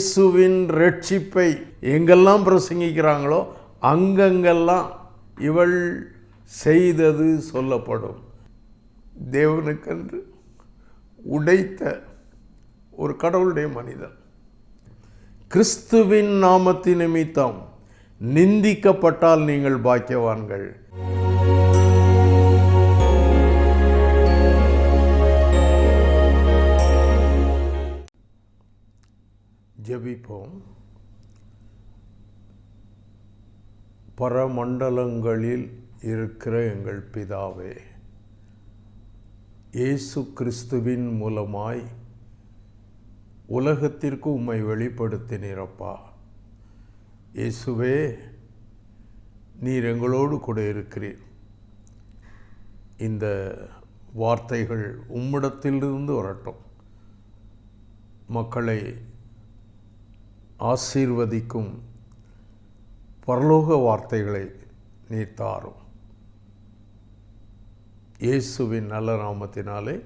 இயேசுவின் ரட்சிப்பை எங்கெல்லாம் பிரசங்கிக்கிறாங்களோ அங்கங்கெல்லாம் இவள் செய்தது சொல்லப்படும். தேவனுக்கென்று உடைத்த ஒரு கடவுளுடைய மனிதன். கிறிஸ்துவின் நாமத்தின் நிமித்தம் நிந்திக்கப்பட்டால் நீங்கள் பாக்கியவான்கள். ஜெபிப்போம். பரமண்டலங்களில் இருக்கிற எங்கள் பிதாவே இயேசு கிறிஸ்துவின் மூலமாய் உலகத்திற்கு உம்மை வெளிப்படுத்தினீரப்பா. இயேசுவே நீர் எங்களோடு கூட இருக்கிறீர். இந்த வார்த்தைகள் உம்மிடத்திலிருந்து வரட்டும். மக்களை ஆசீர்வதிக்கும் பரலோக வார்த்தைகளை நீர் தாரும். இயேசுவின் நல்ல நாமத்தினாலே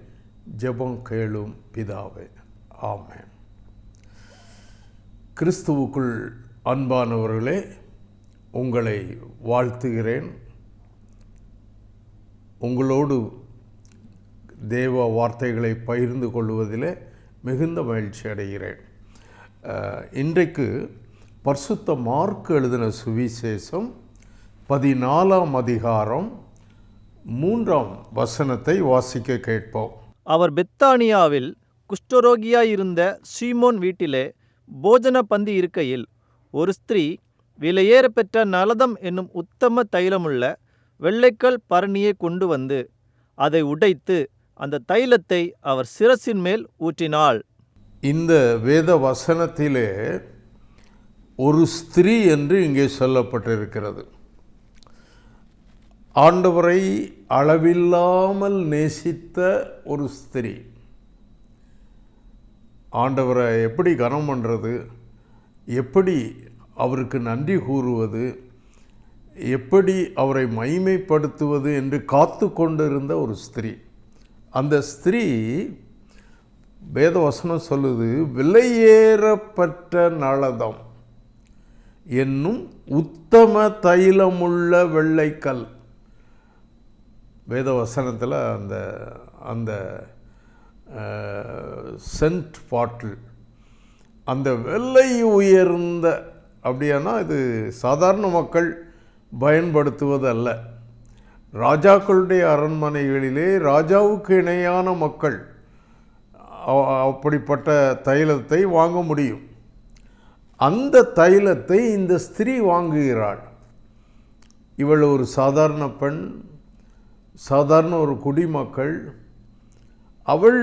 ஜெபம் கேளும் பிதாவே. ஆமேன். கிறிஸ்துவுக்குள் அன்பானவர்களே உங்களை வாழ்த்துகிறேன். உங்களோடு தேவ வார்த்தைகளை பகிர்ந்து கொள்வதிலே மிகுந்த மகிழ்ச்சி அடைகிறேன். இன்றைக்கு பர்சுத்த மார்க் எழுதின சுவிசேஷம் பதினாலாம் அதிகாரம் மூன்றாம் வசனத்தை வாசிக்க கேட்போம். அவர் பெத்தானியாவில் குஷ்டரோகியாயிருந்த சீமோன் வீட்டிலே போஜன பந்தி இருக்கையில் ஒரு ஸ்திரீ விலையேற பெற்ற நலதம் என்னும் உத்தம தைலமுள்ள வெள்ளைக்கல் பரணியை கொண்டு வந்து அதை உடைத்து அந்த தைலத்தை அவர் சிரசின் மேல் ஊற்றினாள். இந்த வேத வசனத்திலே ஒரு ஸ்திரீ என்று இங்கே சொல்லப்பட்டிருக்கிறது. ஆண்டவரை அளவில்லாமல் நேசித்த ஒரு ஸ்திரீ. ஆண்டவரை எப்படி கனம் பண்ணுறது எப்படி அவருக்கு நன்றி கூறுவது? எப்படி அவரை மைமைப்படுத்துவது என்று காத்து கொண்டிருந்த ஒரு ஸ்திரீ. அந்த ஸ்திரீ வேதவசனம் சொல்லுது விலையேறப்பட்ட நளதம் என்னும் உத்தம தைலமுள்ள வெள்ளைக்கல். வேதவசனத்தில் அந்த அந்த சென்ட் பாட்டில். அந்த வெள்ளை உயர்ந்த அப்படியானா இது சாதாரண மக்கள் பயன்படுத்துவது அல்ல ராஜாக்களுடைய அரண்மனைகளிலே ராஜாவுக்கு இணையான மக்கள் அப்படிப்பட்ட தைலத்தை வாங்க முடியும். அந்த தைலத்தை இந்த ஸ்திரீ வாங்குகிறாள். இவள் ஒரு சாதாரண பெண் சாதாரண ஒரு குடிமக்கள். அவள்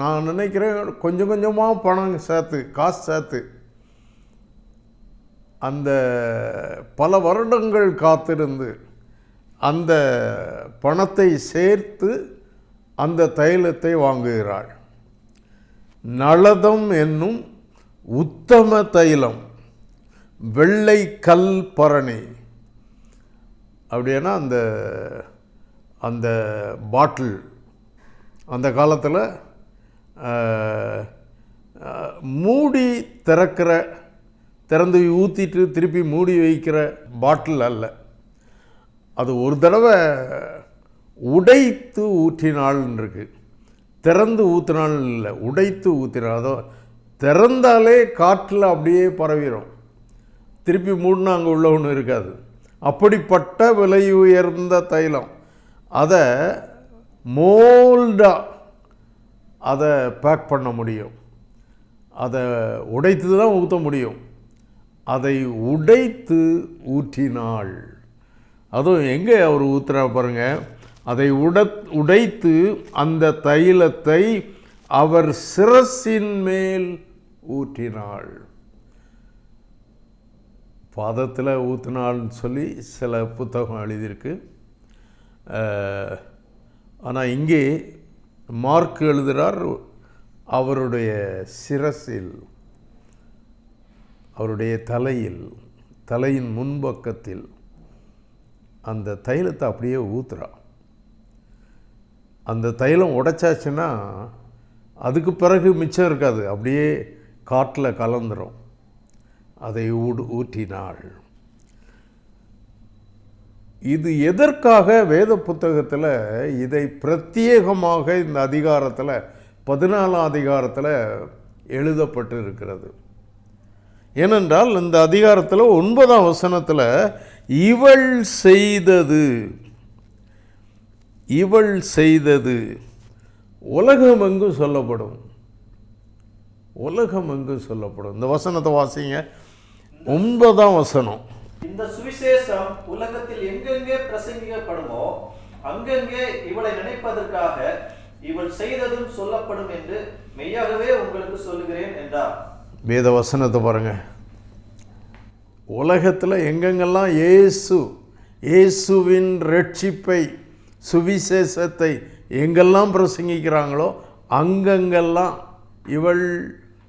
நான் நினைக்கிறேன் கொஞ்சம் கொஞ்சமாக பணம் சேர்த்து காசு சேர்த்து அந்த பல வருடங்கள் காத்திருந்து அந்த பணத்தை சேர்த்து அந்த தைலத்தை வாங்குகிறாள். நளதம் என்னும் உத்தம தைலம் வெள்ளை கல் பரணி. அப்படின்னா அந்த அந்த பாட்டில். அந்த காலத்தில் மூடி திறக்கிற திறந்து ஊற்றிட்டு திருப்பி மூடி வைக்கிற பாட்டில் அல்ல. அது ஒரு தடவை உடைத்து ஊற்றினாள்னு இருக்குது திறந்து ஊற்றினாள் இல்லை உடைத்து ஊற்றினாள் அதோ திறந்தாலே காற்றில் அப்படியே பரவிடும் திருப்பி மூடினா அங்கே உள்ள ஒன்றும் இருக்காது. அப்படிப்பட்ட விலை உயர்ந்த தைலம். அதை மோல்டாக அதை பேக் பண்ண முடியும். அதை உடைத்து தான் ஊற்ற முடியும். அதை உடைத்து ஊற்றினாள் அதுவும் எங்கே அவர் ஊற்றுறா பாருங்கள் அதை உட உடைத்து அந்த தைலத்தை அவர் சிரசின் மேல் ஊற்றினாள். பாதத்தில் ஊற்றினாள்னு சொல்லி சில புத்தகம் எழுதியிருக்கு. ஆனால் இங்கே மார்க் எழுதுகிறார் அவருடைய சிரசில் அவருடைய தலையில் தலையின் முன்பக்கத்தில் அந்த தைலத்தை அப்படியே ஊத்துறா. அந்த தைலம் உடைச்சாச்சுன்னா அதுக்கு பிறகு மிச்சம் இருக்காது. அப்படியே காட்டில் கலந்துரும். அதை ஊடு ஊற்றினாள் இது எதற்காக வேத புத்தகத்தில் இதை பிரத்யேகமாக இந்த அதிகாரத்தில் பதினாலாம் அதிகாரத்தில் எழுதப்பட்டு இருக்கிறது ஏனென்றால் இந்த அதிகாரத்தில் ஒன்பதாம் வசனத்தில் இவள் செய்தது. இவள் செய்தது உலகமெங்கும் சொல்லப்படும்? உலகமெங்கும் சொல்லப்படும்? இந்த வசனத்தை வாசிங்க. ஒன்பதாம் வசனம். இந்த சுவிசேஷம் உலகத்தில் எங்கெங்கே பிரசங்கிக்கப்படுமோ அங்கங்கே இவளை நினைப்பதற்காக இவள் செய்ததும் சொல்லப்படும் என்று மெய்யாகவே உங்களுக்கு சொல்லுகிறேன் என்றார். வேத வசனத்தை பாருங்க. உலகத்தில் எங்கெங்கெல்லாம் இயேசு இயேசுவின் ரட்சிப்பை சுவிசேஷத்தை எங்கெல்லாம் பிரசங்கிக்கிறாங்களோ அங்கங்கெல்லாம் இவள்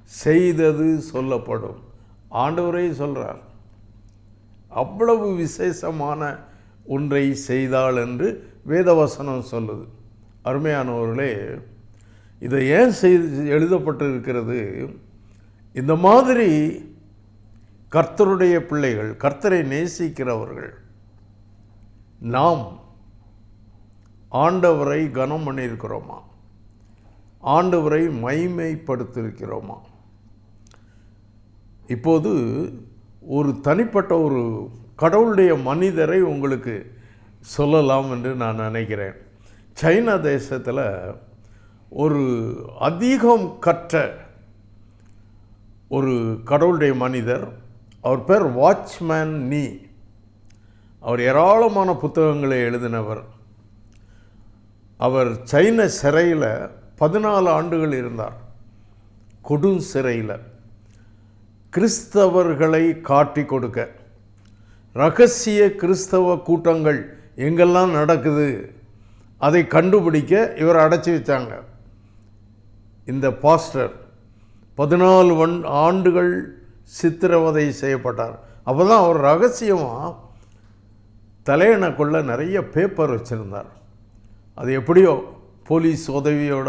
செய்தது சொல்லப்படும். ஆண்டவரே சொல்கிறார் அவ்வளவு விசேஷமான ஒன்றை செய்தாள் என்று வேதவசனம் சொல்லுது. அருமையானவர்களே இதை ஏன் செய்து எழுதப்பட்டிருக்கிறது? இந்த மாதிரி கர்த்தருடைய பிள்ளைகள் கர்த்தரை நேசிக்கிறவர்கள் நாம் ஆண்டவரை கனம் பண்ணியிருக்கிறோமா? ஆண்டவரை மைமைப்படுத்தியிருக்கிறோமா இப்போது ஒரு தனிப்பட்ட ஒரு கடவுளுடைய மனிதரை உங்களுக்கு சொல்லலாம் என்று நான் நினைக்கிறேன். சைனா தேசத்தில் ஒரு அதிகம் கற்ற ஒரு கடவுளுடைய மனிதர் அவர் பேர் வாட்ச்மேன் நீ. அவர் ஏராளமான புத்தகங்களை எழுதினவர். அவர் சைன சிறையில் பதினாலு ஆண்டுகள் இருந்தார். கொடும் சிறையில். கிறிஸ்தவர்களை காட்டி கொடுக்க. ரகசிய கிறிஸ்தவ கூட்டங்கள் எங்கெல்லாம் நடக்குது அதை கண்டுபிடிக்க இவர் அடைச்சி வச்சாங்க. இந்த பாஸ்டர் பதினாலு வன் ஆண்டுகள் சித்திரவதை செய்யப்பட்டார். அப்போ தான் அவர் ரகசியமாக தலையணக்குள்ளே நிறைய பேப்பர் வச்சுருந்தார். அது எப்படியோ போலீஸ் உதவியோட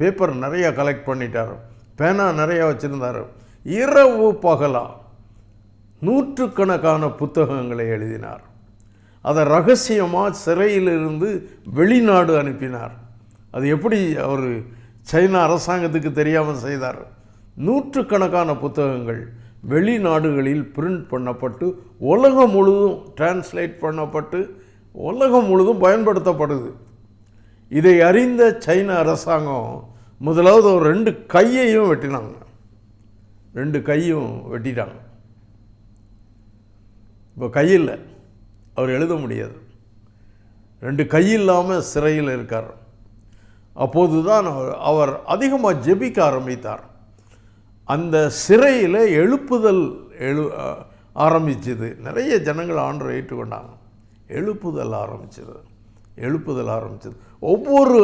பேப்பர் நிறையா கலெக்ட் பண்ணிட்டார். பேனா நிறையா வச்சுருந்தார். இரவு பகலா நூற்றுக்கணக்கான புத்தகங்களை எழுதினார். அதை ரகசியமாக சிறையிலிருந்து வெளிநாடு அனுப்பினார். அது எப்படி அவர் சைனா அரசாங்கத்துக்கு தெரியாமல் செய்தார்? நூற்றுக்கணக்கான புத்தகங்கள் வெளிநாடுகளில் பிரிண்ட் பண்ணப்பட்டு உலகம் முழுதும் டிரான்ஸ்லேட் பண்ணப்பட்டு உலகம் முழுதும் பயன்படுத்தப்படுது. இதை அறிந்த சைன அரசாங்கம் முதலாவது ஒரு ரெண்டு கையையும் வெட்டினாங்க. ரெண்டு கையும் வெட்டிட்டாங்க. இப்போ கையில் அவர் எழுத முடியாது. ரெண்டு கை இல்லாமல் சிறையில் இருக்கார். அப்போது தான் அவர் அவர் அதிகமாக ஜெபிக்க ஆரம்பித்தார். அந்த சிறையில் எழுப்புதல் எழு ஆரம்பிச்சது. நிறைய ஜனங்கள் ஆண்டரை ஏற்றுக்கொண்டாங்க. எழுப்புதல் ஆரம்பிச்சது. எழுப்புதல் ஆரம்பிச்சது. ஒவ்வொரு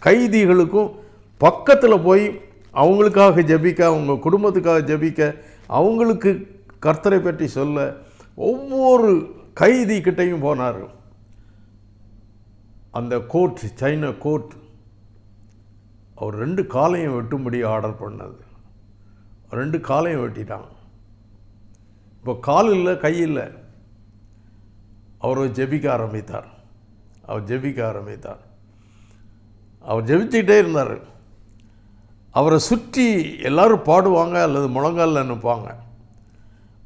கைதிகளுக்கும் பக்கத்தில் போய் அவங்களுக்காக ஜெபிக்க அவங்க குடும்பத்துக்காக ஜெபிக்க அவங்களுக்கு கர்த்தரை பற்றி சொல்ல ஒவ்வொரு கைதி கிட்டையும் போனார் அந்த கோர்ட் சைனா கோர்ட் அவர் ரெண்டு காலையும் வெட்டும்படி ஆர்டர் பண்ணது. ரெண்டு காலையும் வெட்டிட்டான் இப்போ கால் இல்லை கை இல்லை. அவர் ஜெபிக்க ஆரம்பித்தார். அவர் ஜெபிக்க ஆரம்பித்தார். அவர் ஜெபிச்சுக்கிட்டே இருந்தார். அவரை சுற்றி எல்லாரும் பாடுவாங்க அல்லது முழங்காலில் நிற்பாங்க.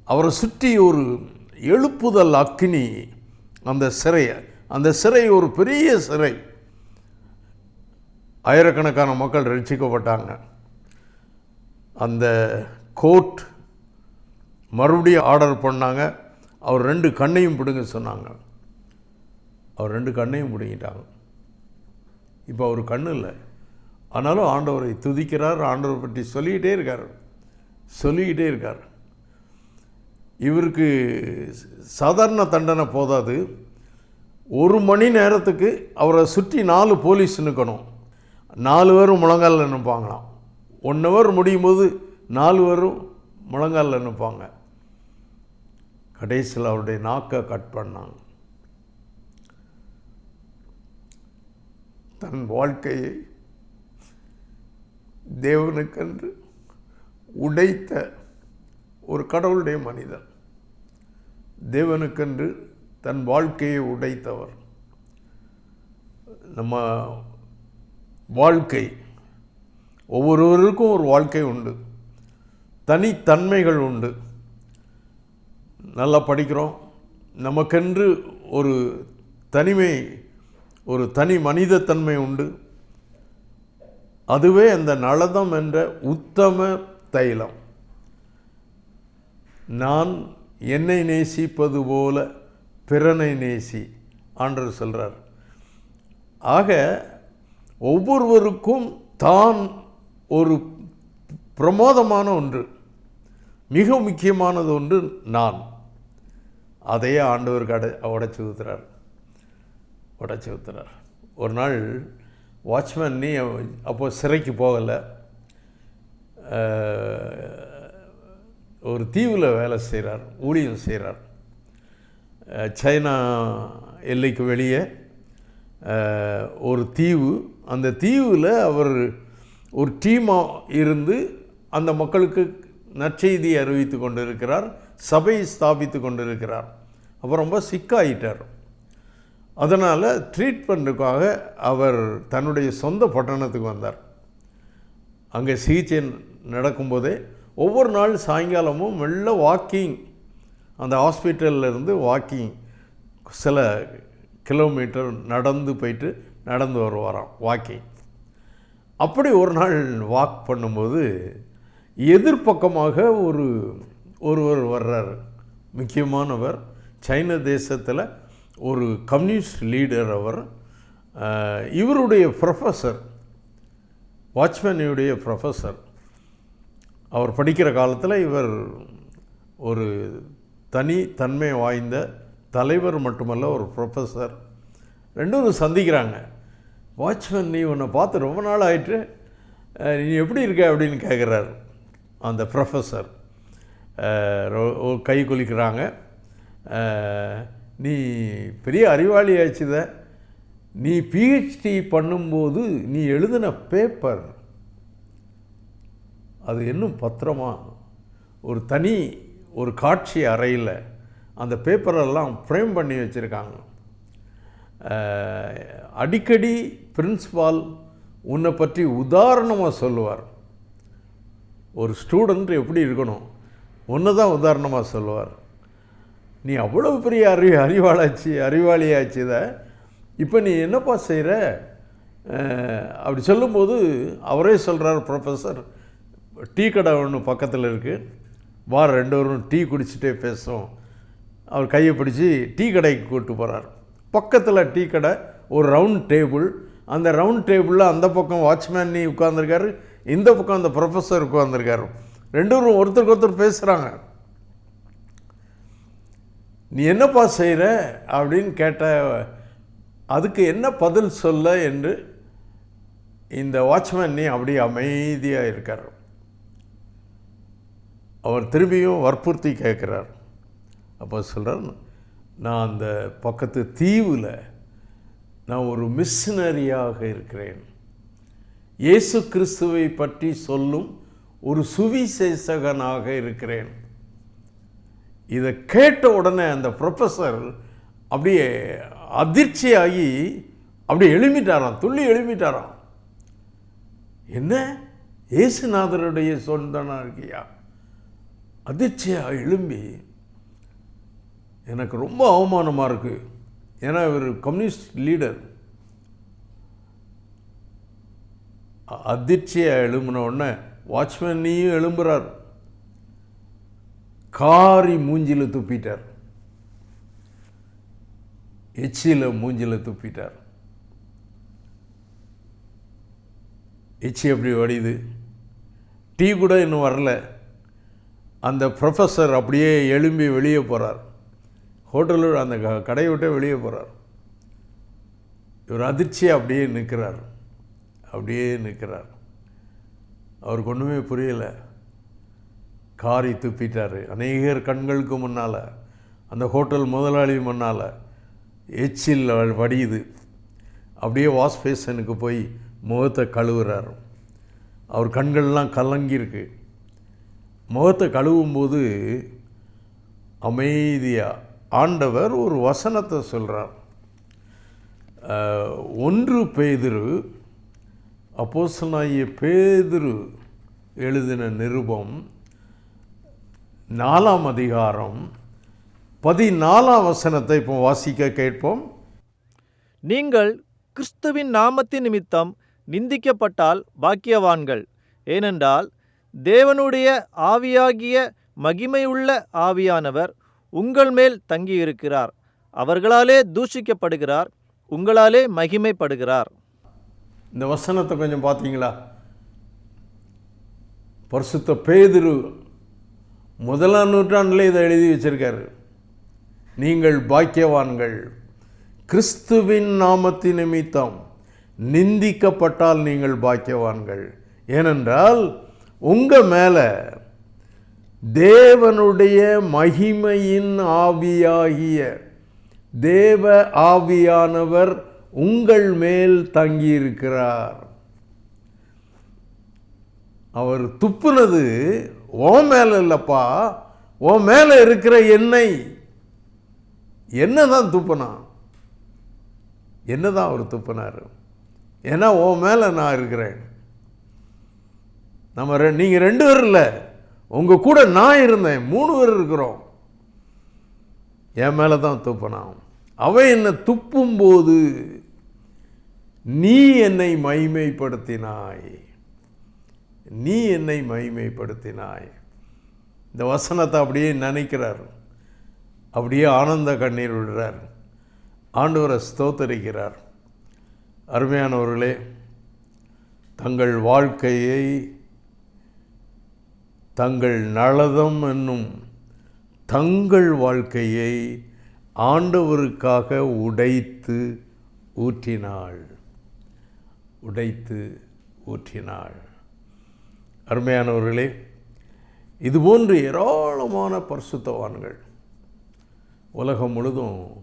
அவரை சுற்றி ஒரு எழுப்புதல் அக்னி அந்த சிறையை அந்த சிறை ஒரு பெரிய சிறை. ஆயிரக்கணக்கான மக்கள் ரட்சிக்கப்பட்டாங்க. அந்த கோர்ட் மறுபடியும் ஆர்டர் பண்ணாங்க. அவர் ரெண்டு கண்ணையும் பிடுங்க சொன்னாங்க. அவர் ரெண்டு கண்ணையும் பிடுங்கிட்டாங்க. இப்போ அவர் கண்ணு இல்லை ஆனாலும் ஆண்டவரை துதிக்கிறார் ஆண்டவரை பற்றி சொல்லிக்கிட்டே இருக்கார். சொல்லிக்கிட்டே இருக்கார். இவருக்கு சாதாரண தண்டனை போதாது. ஒரு மணி நேரத்துக்கு அவரை சுற்றி நாலு போலீஸ் நிற்கணும் நாலு பேரும் முழங்காலில் நிற்பாங்களாம் ஒன் ஹவர் முடியும் போது நாலு பேரும் முழங்காலில் நிற்பாங்க கடைசியில் அவருடைய நாக்கை கட் பண்ணாங்க. தன் வாழ்க்கையை தேவனுக்கென்று உடைத்த ஒரு கடவுளுடைய மனிதன். தேவனுக்கென்று தன் வாழ்க்கையை உடைத்தவர். நம்ம வாழ்க்கை ஒவ்வொருவருக்கும் ஒரு வாழ்க்கை உண்டு. தனித்தன்மைகள் உண்டு. நல்லா படிக்கிறோம். நமக்கென்று ஒரு தனிமை ஒரு தனி மனிதத்தன்மை உண்டு. அதுவே அந்த நளதம் என்ற உத்தம தைலம். நான் என்னை நேசிப்பது போல பிறனை நேசி ஆண்டவர் சொல்கிறார் ஆக ஒவ்வொருவருக்கும் தான் ஒரு பிரமோதமான ஒன்று மிக முக்கியமானது ஒன்று நான். அதையே ஆண்டவர் கடை உடைச்சி ஊத்துறார். உடச்சி ஊத்துறார் ஒரு நாள் வாட்ச்மேன் நீ அப்போது சிறைக்கு போகலை. ஒரு தீவில் வேலை செய்கிறார் ஊழியம் செய்கிறார் சைனா எல்லைக்கு வெளியே ஒரு தீவு அந்த தீவில் அவர் ஒரு டீமாக இருந்து அந்த மக்களுக்கு நற்செய்தி அறிவித்து கொண்டிருக்கிறார் சபை ஸ்தாபித்து கொண்டிருக்கிறார். அப்போ ரொம்ப சிக்காயிட்டார். அதனால் ட்ரீட்மெண்ட்டுக்காக அவர் தன்னுடைய சொந்த பட்டணத்துக்கு வந்தார். அங்கே சிகிச்சை நடக்கும்போதே ஒவ்வொரு நாள் சாயங்காலமும் மெல்ல வாக்கிங் அந்த ஹாஸ்பிட்டல்லேருந்து வாக்கிங் சில கிலோமீட்டர் நடந்து போயிட்டு நடந்து வருவாராம் வாக்கிங் அப்படி ஒரு நாள் வாக் பண்ணும்போது எதிர்ப்பக்கமாக ஒரு ஒருவர் வர்றார். முக்கியமானவர் சைன தேசத்தில் ஒரு கம்யூனிஸ்ட் லீடர் அவர் இவருடைய ப்ரொஃபஸர் வாட்ச்மேனுடைய ப்ரொஃபஸர் அவர் படிக்கிற காலத்தில் இவர் ஒரு தனி தன்மை வாய்ந்த தலைவர் மட்டுமல்ல ஒரு ப்ரொஃபஸர் ரெண்டும் சந்திக்கிறாங்க. வாட்ச்மேன் நீ உன்னை பார்த்து ரொம்ப நாள் ஆயிட்டு நீ எப்படி இருக்க அப்படின்னு கேட்குறாரு அந்த ப்ரொஃபஸர் கை குலிக்கிறாங்க. நீ பெரிய அறிவாளி ஆச்சுத நீ பிஹெச்டி பண்ணும்போது நீ எழுதின பேப்பர் அது இன்னும் பத்திரமா? ஒரு தனி ஒரு காட்சி அறையில் அந்த பேப்பரெல்லாம் ஃப்ரேம் பண்ணி வச்சுருக்காங்க. அடிக்கடி பிரின்ஸ்பால் உன்னை பற்றி உதாரணமாக சொல்லுவார். ஒரு ஸ்டூடெண்ட் எப்படி இருக்கணும்? ஒன்று தான் உதாரணமாக சொல்லுவார். நீ அவ்வளோ பெரிய அறி அறிவாளாச்சு அறிவாளியாச்சு இதை இப்போ நீ என்னப்பா செய்கிற அப்படி சொல்லும்போது அவரே சொல்கிறார் ப்ரொஃபஸர் டீ கடை ஒன்று பக்கத்தில் இருக்குது வா ரெண்டு பேரும் டீ குடிச்சிட்டே பேசும் அவர் கையை பிடிச்சி டீ கடைக்கு கூப்பிட்டு போகிறார் பக்கத்தில் டீ கடை ஒரு ரவுண்ட் டேபிள். அந்த ரவுண்ட் டேபிளில் அந்த பக்கம் வாட்ச்மேன் நீ உட்காந்துருக்காரு இந்த பக்கம் அந்த ப்ரொஃபஸர் உட்காந்துருக்காரு ரெண்டு பேரும் ஒருத்தருக்கு ஒருத்தர் பேசுகிறாங்க நீ என்னப்பா செய்கிற அப்படின்னு கேட்ட அதுக்கு என்ன பதில் சொல்ல என்று இந்த வாட்ச்மேன் நீ அப்படியே அமைதியாக இருக்கார். அவர் திரும்பியும் வற்புறுத்தி கேட்குறார். அப்போ சொல்கிறார் நான் அந்த பக்கத்து தீவில் நான் ஒரு மிஷினரியாக இருக்கிறேன். இயேசு கிறிஸ்துவை பற்றி சொல்லும் ஒரு சுவிசேஷகனாக இருக்கிறேன். இதை கேட்ட உடனே அந்த ப்ரொஃபஸர் அப்படியே அதிர்ச்சியாகி அப்படியே எழுமிட்டாராம் துள்ளி எழுமிட்டாராம். என்ன? இயேசுநாதருடைய சொந்தனா இருக்கியா? அதிர்ச்சியாக எழும்பி எனக்கு ரொம்ப அவமானமாக இருக்குது ஏன்னா இவர் கம்யூனிஸ்ட் லீடர் அதிர்ச்சியாக எழும்பின உடனே வாட்ச்மேன் நீயும் எழும்புறார். காரி மூஞ்சில் துப்பிட்டார். எச்சியில் மூஞ்சில் துப்பிட்டார். எச்சி அப்படி வடியுது? டீ கூட இன்னும் வரல. அந்த ப்ரொஃபஸர் அப்படியே எழும்பி வெளியே போகிறார் ஹோட்டலில் அந்த க- கடையை விட்டே வெளியே போகிறார் இவர் அதிர்ச்சியாக அப்படியே நிற்கிறார் அப்படியே நிற்கிறார் அவருக்கு ஒன்றுமே புரியலை. காரி துப்பிட்டார். அநேகர் கண்களுக்கு முன்னால் அந்த ஹோட்டல் முதலாளி முன்னால் எச்சில் வடியுது. அப்படியே வாஷ் பேஷனுக்கு போய் முகத்தை கழுவுறார். அவர் கண்கள்லாம் கலங்கியிருக்கு. முகத்தை கழுவும்போது அமைதியாக ஆண்டவர் ஒரு வசனத்தை சொல்கிறார் ஒன்று பேதிரு அப்போஸ்தலனாகிய பேதிரு எழுதின நிருபம் நாலாம் அதிகாரம் பதினாலாம் வசனத்தை இப்போ வாசிக்க கேட்போம். நீங்கள் கிறிஸ்துவின் நாமத்தின் நிமித்தம் நிந்திக்கப்பட்டால் பாக்கியவான்கள். ஏனென்றால் தேவனுடைய ஆவியாகிய மகிமையுள்ள ஆவியானவர் உங்கள் மேல் தங்கியிருக்கிறார். அவர்களாலே தூஷிக்கப்படுகிறார் உங்களாலே மகிமைப்படுகிறார். இந்த வசனத்தை கொஞ்சம் பார்த்தீங்களா? பரிசுத்த பேதுரு முதலாம் நூற்றாண்டில் இதை எழுதி வச்சிருக்காரு. நீங்கள் பாக்கியவான்கள். கிறிஸ்துவின் நாமத்தின் நிமித்தம் நிந்திக்கப்பட்டால் நீங்கள் பாக்கியவான்கள். ஏனென்றால் உங்கள் மேலே தேவனுடைய மகிமையின் ஆவியாகிய தேவ ஆவியானவர் உங்கள் மேல் தங்கியிருக்கிறார். அவர் துப்புனது ஓ மேலே இல்லைப்பா ஓ மேலே இருக்கிற எண்ணெய் என்னதான் என்ன தான் அவர் துப்புனார்? ஏன்னா ஓ மேலே நான் இருக்கிறேன். நம்ம ரெ நீங்கள் ரெண்டு பேர் இல்லை உங்கள் கூட நான் இருந்தேன் மூணு பேர் இருக்கிறோம். என் மேலே தான் துப்புனான் அவன் என்னை துப்பும்போது நீ என்னை மைமைப்படுத்தினாய். நீ என்னை மைமைப்படுத்தினாய் இந்த வசனத்தை அப்படியே நினைக்கிறார். அப்படியே ஆனந்த கண்ணீர் விடுறார். ஆண்டவரை ஸ்தோத்தரிக்கிறார். அருமையானவர்களே தங்கள் வாழ்க்கையை தங்கள் நலதம் என்னும் தங்கள் வாழ்க்கையை ஆண்டவருக்காக உடைத்து ஊற்றினாள். உடைத்து ஊற்றினாள். அருமையானவர்களே இதுபோன்று ஏராளமான பரிசுத்தவான்கள் உலகம் முழுதும்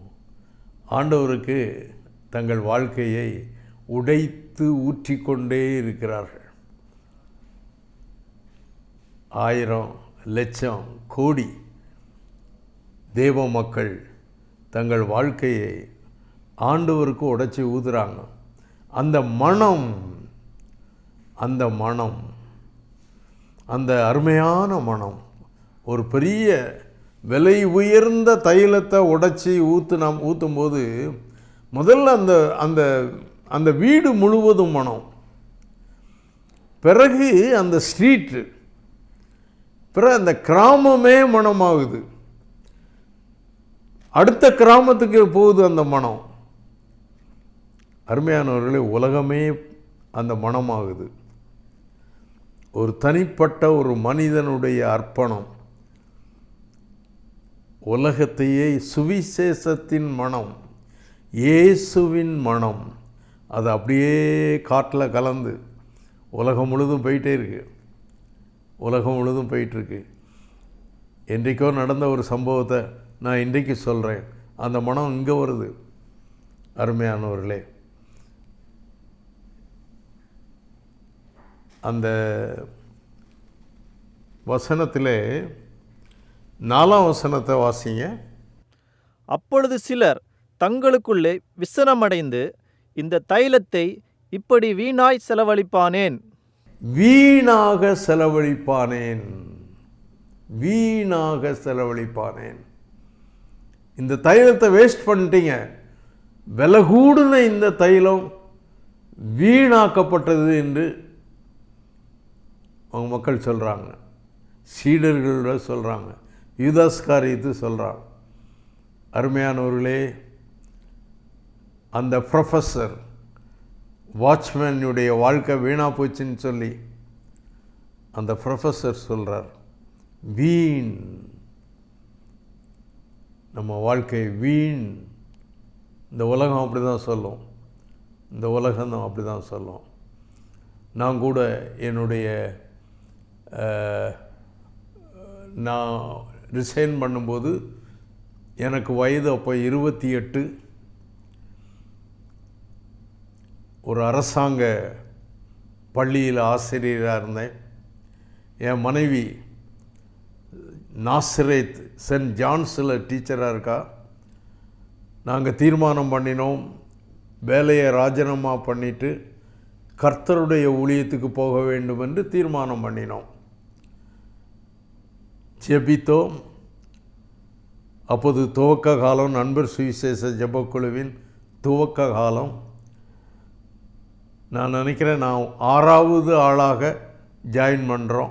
ஆண்டவருக்கு தங்கள் வாழ்க்கையை உடைத்து ஊற்றிக்கொண்டே இருக்கிறார்கள். ஆயிரம் லட்சம் கோடி தேவ மக்கள் தங்கள் வாழ்க்கையை ஆண்டவருக்கு உடைச்சி ஊதுறாங்க. அந்த மனம் அந்த மனம் அந்த அருமையான மனம் ஒரு பெரிய விலை உயர்ந்த தைலத்தை உடைச்சி ஊற்று நாம் ஊற்றும்போது முதல்ல அந்த அந்த அந்த வீடு முழுவதும் மனம். பிறகு அந்த ஸ்ட்ரீட்டு பிறகு அந்த கிராமமே மனமாகுது. அடுத்த கிராமத்துக்கு போகுது அந்த மனம். அருமையானவர்களே உலகமே அந்த மனமாகுது. ஒரு தனிப்பட்ட ஒரு மனிதனுடைய அர்ப்பணம். உலகத்தையே சுவிசேஷத்தின் மனம் இயேசுவின் மனம். அது அப்படியே காட்டில் கலந்து உலகம் முழுதும் போயிட்டே இருக்கு. உலகம் முழுதும் போயிட்டுருக்கு என்றைக்கோ நடந்த ஒரு சம்பவத்தை நான் இன்றைக்கு சொல்கிறேன் அந்த மனம் இங்கே வருது. அருமையானவர்களே அந்த வசனத்திலே நாலாம் வசனத்தை வாசிங்க. அப்பொழுது சிலர் தங்களுக்குள்ளே விசனமடைந்து இந்த தைலத்தை இப்படி வீணாய் செலவழிப்பானேன்? வீணாக செலவழிப்பானேன். வீணாக செலவழிப்பானேன். இந்த தைலத்தை வேஸ்ட் பண்ணிட்டீங்க. விலை கூடுன இந்த தைலம் வீணாக்கப்பட்டது என்று அவங்க மக்கள் சொல்கிறாங்க சீடர்களோட சொல்கிறாங்க யுதாஸ்காரியத்து சொல்கிறாங்க அருமையானவர்களே அந்த ப்ரொஃபஸர் வாட்ச்மேனுடைய வாழ்க்கை வீணாக போச்சுன்னு சொல்லி அந்த ப்ரொஃபஸர் சொல்கிறார் வீண். நம்ம வாழ்க்கை வீண். இந்த உலகம் அப்படி தான் சொல்லும். இந்த உலகம் தான் அப்படி தான் சொல்லும். நான் கூட என்னுடைய நான் ரிசைன் பண்ணும்போது எனக்கு வயது அப்போ இருபத்தி எட்டு. ஒரு அரசாங்க பள்ளியில் ஆசிரியராக இருந்தேன். என் மனைவி நாசிரேத் சென்ட் ஜான்ஸில் டீச்சராக இருக்கா. நாங்கள் தீர்மானம் பண்ணினோம். வேலையை ராஜினாமா பண்ணிட்டு கர்த்தருடைய ஊழியத்துக்கு போக வேண்டும் என்று தீர்மானம் பண்ணினோம். ஜெபித்தோம் அப்போது துவக்க காலம் நண்பர் சுவிசேஷ ஜெபக்குழுவின் துவக்க காலம். நான் நினைக்கிறேன் நான் ஆறாவது ஆளாக ஜாயின் பண்ணுறோம்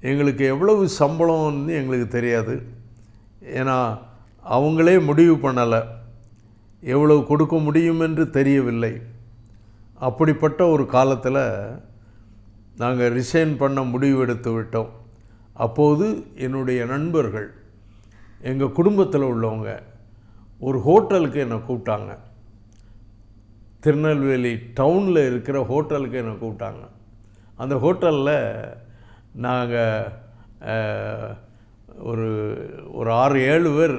எங்களுக்கு எவ்வளவு சம்பளம்னு எங்களுக்கு தெரியாது. ஏன்னா அவங்களே முடிவு பண்ணலை. எவ்வளவு கொடுக்க முடியும் என்று தெரியவில்லை. அப்படிப்பட்ட ஒரு காலத்தில் நாங்கள் ரிசைன் பண்ண முடிவு எடுத்து விட்டோம். அப்போது என்னுடைய நண்பர்கள் எங்கள் குடும்பத்தில் உள்ளவங்க ஒரு ஹோட்டலுக்கு என்னை கூப்பிட்டாங்க. திருநெல்வேலி டவுனில் இருக்கிற ஹோட்டலுக்கு என்னை கூப்பிட்டாங்க. அந்த ஹோட்டலில் நாங்கள் ஒரு ஒரு ஆறு ஏழு பேர்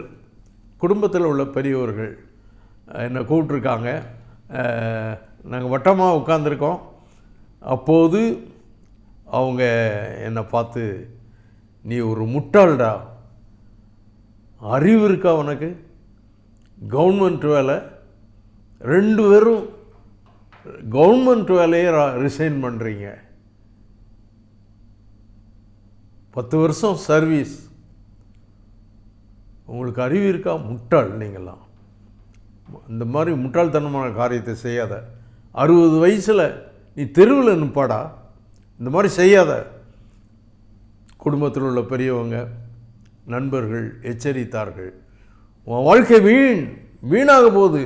குடும்பத்தில் உள்ள பெரியவர்கள் என்னை கூப்பிட்ருக்காங்க நாங்கள் வட்டமாக உட்காந்துருக்கோம் அப்போது அவங்க என்னை பார்த்து நீ ஒரு முட்டாள்டா. அறிவு இருக்கா உனக்கு? கவர்மெண்ட் வேலை. ரெண்டு பேரும் கவர்மெண்ட் வேலையை ரிசைன் பண்ணுறீங்க பத்து வருஷம் சர்வீஸ் உங்களுக்கு அறிவு இருக்கா? முட்டாள் நீங்களாம் இந்த மாதிரி முட்டாள்தனமான காரியத்தை செய்யாத. அறுபது வயசில் நீ தெருவில் நிற்பாடா இந்த மாதிரி செய்யாத. குடும்பத்தில் உள்ள பெரியவங்க நண்பர்கள் எச்சரித்தார்கள். உன் வாழ்க்கை வீண் வீணாக போகுது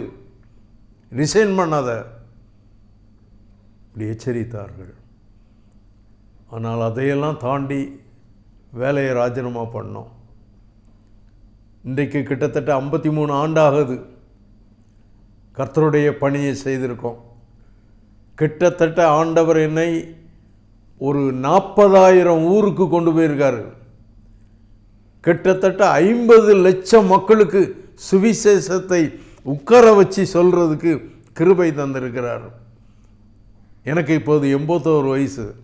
ரிசைன் பண்ணாத. இப்படி எச்சரித்தார்கள். ஆனால் அதையெல்லாம் தாண்டி வேலையை ராஜினாமா பண்ணோம். இன்றைக்கு கிட்டத்தட்ட ஐம்பத்தி மூணு ஆண்டாகுது. கர்த்தருடைய பணியை செய்திருக்கோம். கிட்டத்தட்ட ஆண்டவர் என்னை ஒரு நாற்பதாயிரம் ஊருக்கு கொண்டு போயிருக்காரு. கிட்டத்தட்ட ஐம்பது லட்சம் மக்களுக்கு சுவிசேஷத்தை உட்கார வச்சு சொல்கிறதுக்கு கிருபை தந்திருக்கிறார். எனக்கு இப்போது எண்பத்தோரு வயசு.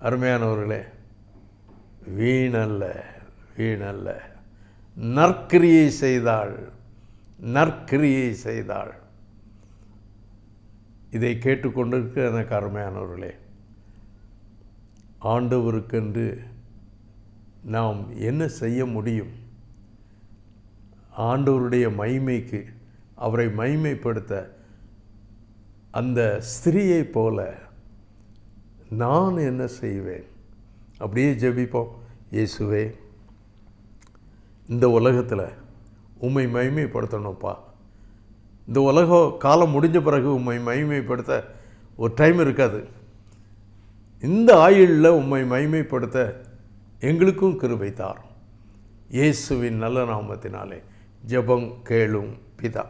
அருமையானவர்களே வீணல்ல வீணல்ல. நற்கிரியை செய்தாள் நற்கிரியை செய்தாள். இதை கேட்டுக்கொண்டிருக்க எனக்கு அருமையானவர்களே ஆண்டவருக்கென்று நாம் என்ன செய்ய முடியும்? ஆண்டவருடைய மைமைக்கு அவரை மைமைப்படுத்த அந்த ஸ்திரீயைப் போல நான் என்ன செய்வேன்? அப்படியே ஜெபிப்போம். இயேசுவே இந்த உலகத்தில் உம்மை மகிமைப்படுத்தணும்ப்பா. இந்த உலகம் காலம் முடிஞ்ச பிறகு உம்மை மகிமைப்படுத்த ஒரு டைம் இருக்காது. இந்த ஆயுளில் உம்மை மைமைப்படுத்த எங்களுக்கும் கிருபை தாரும். இயேசுவின் நல்ல நாமத்தினாலே ஜெபம் கேளும் பிதா.